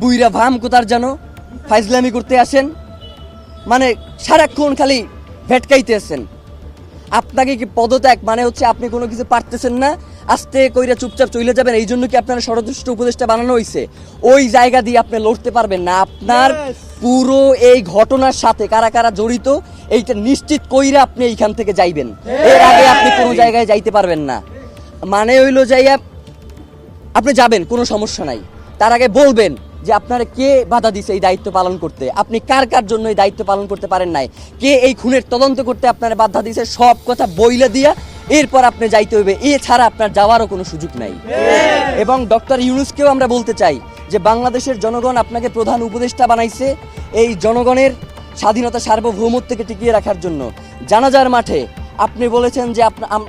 বুইরা ভাম কোথার যেন ফাইজলামি করতে আসেন। মানে সারাক্ষণ খালি ভেটকাইতে আসেন। আপনাকে কি পদত্যাগ? মানে হচ্ছে আপনি কোনো কিছু পারতেছেন না আস্তে কইরা চুপচাপ চলে যাবেন। এই জন্য কি আপনার ষড়দৃষ্ট উপদেষ্টা বানানো হয়েছে ওই জায়গা দিয়ে আপনি লড়তে পারবেন না। আপনার পুরো এই ঘটনার সাথে কারা কারা জড়িত এইটা নিশ্চিত কইরা আপনি এইখান থেকে যাইবেন। এর আগে আপনি কোনো জায়গায় যাইতে পারবেন না। মানে হইল যাইয়া আপনি যাবেন কোনো সমস্যা নাই। তার আগে বলবেন যে আপনার কে বাধা দিছে এই দায়িত্ব পালন করতে? আপনি কার কার জন্য এই দায়িত্ব পালন করতে পারেন নাই? কে এই খুনের তদন্ত করতে আপনার বাধা দিছে? সব কথা বইলে দিয়া এরপর আপনি যাইতে হবে এছাড়া আপনার যাওয়ারও কোনো সুযোগ নাই। এবং ডক্টর ইউনুসকেও আমরা বলতে চাই যে বাংলাদেশের জনগণ আপনাকে প্রধান উপদেষ্টা বানাইছে এই জনগণের স্বাধীনতা সার্বভৌমত্বকে টিকিয়ে রাখার জন্য। জানাজার মাঠে আপনি বলেছেন যে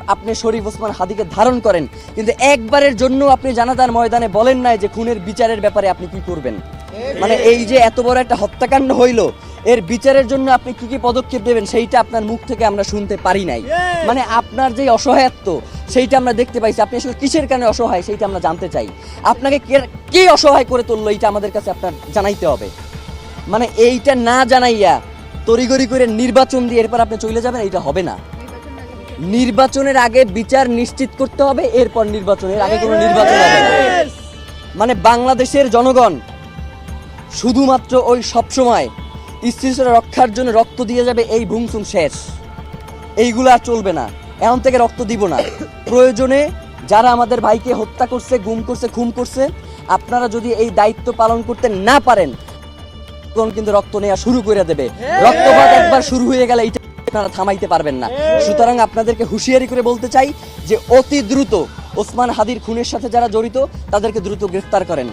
আপনি শরীফ ওসমান হাদিকে ধারণ করেন কিন্তু একবারের জন্য আপনি জানাজার ময়দানে বলেন নাই যে খুনের বিচারের ব্যাপারে আপনি কি করবেন। মানে এই যে এত বড় একটা হত্যাকাণ্ড হইল এর বিচারের জন্য আপনি কি কি পদক্ষেপ নেবেন সেইটা আপনার মুখ থেকে আমরা শুনতে পারি নাই। মানে আপনার যে অসহায়ত্ব সেইটা আমরা দেখতে পাইছি। আপনি আসলে কিসের কারণে অসহায় সেইটা আমরা জানতে চাই। আপনাকে কে- কে অসহায় করে তুললো এইটা আমাদের কাছে আপনার জানাইতে হবে। মানে এইটা না জানাইয়া তড়িগড়ি করে নির্বাচন দিয়ে এরপর আপনি চলে যাবেন এইটা হবে না। নির্বাচনের আগে বিচার নিশ্চিত করতে হবে এরপর নির্বাচনের আগে কোনো নির্বাচন হবে না। মানে বাংলাদেশের জনগণ শুধুমাত্র ওই সবসময় স্থিতিশীলতা রক্ষার জন্য রক্ত দিয়ে যাবে এই ভুংসুম শেষ। এইগুলো আর চলবে না। এখন থেকে রক্ত দিব না। প্রয়োজনে যারা আমাদের ভাইকে হত্যা করছে গুম করছে খুন করছে আপনারা যদি এই দায়িত্ব পালন করতে না পারেন তখন কিন্তু রক্ত নেওয়া শুরু করে দেবে। রক্তপাত একবার শুরু হয়ে গেলে আপনারা থামাইতে পারবেন না। সুতরাং আপনাদেরকে হুঁশিয়ারি করে বলতে চাই যে অতি দ্রুত ওসমান হাদির খুনের সাথে যারা জড়িত তাদেরকে দ্রুত গ্রেফতার করেন।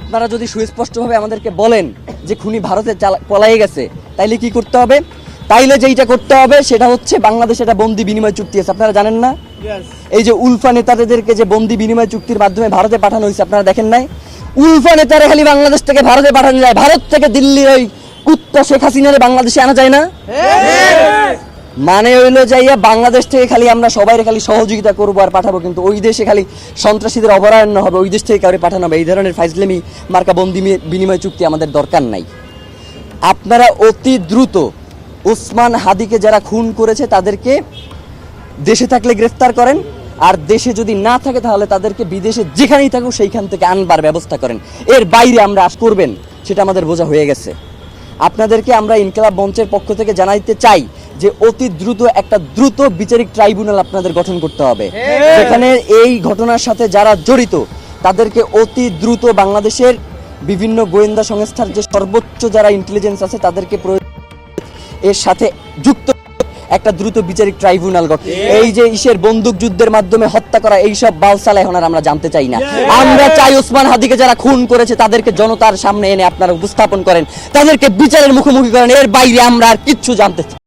আপনারা যদি সুস্পষ্টভাবে আমাদেরকে বলেন যে খুনি ভারতে পলায়ে গেছে তাইলে কি করতে হবে? তাইলে যেইটা করতে হবে সেটা হচ্ছে বাংলাদেশে একটা বন্দি বিনিময় চুক্তি আছে। আপনারা জানেন না? এই যে উলফা নেতাদেরকে যে বন্দি বিনিময় চুক্তির মাধ্যমে ভারতে পাঠানো হয়েছে আপনারা দেখেন নাই? উলফা নেতারা খালি বাংলাদেশ থেকে ভারতে পাঠানো যায়। ভারত থেকে দিল্লির ওই কুত্তা শেখ হাসিনারে বাংলাদেশে আনা যায় না? মানে হইল যাইয়া বাংলাদেশ থেকে খালি আমরা সবাই খালি সহযোগিতা করব আর পাঠাবো, কিন্তু ওই দেশে খালি সন্ত্রাসীদের অভয়ারণ্য হবে, ওই দেশ থেকে কাউরে পাঠানো হবে। এই ধরনের ফাইজলেমি, মার্কা বন্দি বিনিময় চুক্তি আমাদের দরকার নাই। আপনারা অতি দ্রুত ওসমান হাদিকে যারা খুন করেছে তাদেরকে দেশে থাকলে গ্রেফতার করেন, আর দেশে যদি না থাকে তাহলে তাদেরকে বিদেশে যেখানেই থাকুক সেইখান থেকে আনবার ব্যবস্থা করেন। এর বাইরে আমরা আশ করবেন, সেটা আমাদের বোঝা হয়ে গেছে। আপনাদেরকে আমরা ইনকলাব মঞ্চের পক্ষ থেকে জানাইতে চাই যে অতি দ্রুত একটা দ্রুত বিচারিক ট্রাইব্যুনাল আপনাদের গঠন করতে হবে। সেখানে এই ঘটনার সাথে যারা জড়িত তাদেরকে অতি দ্রুত বাংলাদেশের বিভিন্ন গোয়েন্দা সংস্থার যে সর্বোচ্চ যারা ইন্টেলিজেন্স আছে তাদেরকে প্রয়োজন এর সাথে যুক্ত একটা দ্রুত বিচারিক ট্রাইব্যুনাল গঠন। এই যে ইসের বন্দুক যুদ্ধের মাধ্যমে হত্যা করা এই সব বালসাল এখন আর আমরা জানতে চাই না। আমরা চাই ওসমান হাদিকে যারা খুন করেছে তাদেরকে জনতার সামনে এনে আপনারা উপস্থাপন করেন। তাদেরকে বিচারের মুখোমুখি করেন। এর বাইরে আমরা আর কিচ্ছু জানতে চাই